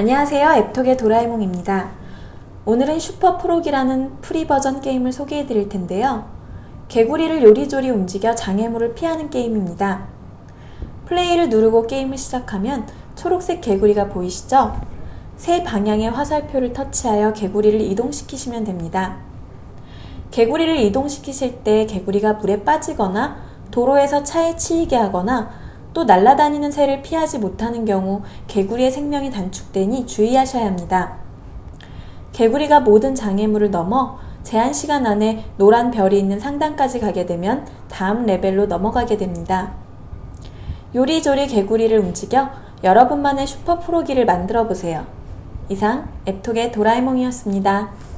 안녕하세요. 앱톡의 도라에몽입니다. 오늘은 슈퍼 프로기라는 프리 버전 게임을 소개해 드릴 텐데요. 개구리를 요리조리 움직여 장애물을 피하는 게임입니다. 플레이를 누르고 게임을 시작하면 초록색 개구리가 보이시죠? 세 방향의 화살표를 터치하여 개구리를 이동시키시면 됩니다. 개구리를 이동시키실 때 개구리가 물에 빠지거나 도로에서 차에 치이게 하거나 또 날아다니는 새를 피하지 못하는 경우 개구리의 생명이 단축되니 주의하셔야 합니다. 개구리가 모든 장애물을 넘어 제한 시간 안에 노란 별이 있는 상단까지 가게 되면 다음 레벨로 넘어가게 됩니다. 요리조리 개구리를 움직여 여러분만의 슈퍼 프로기를 만들어 보세요. 이상 앱톡의 도라에몽이었습니다.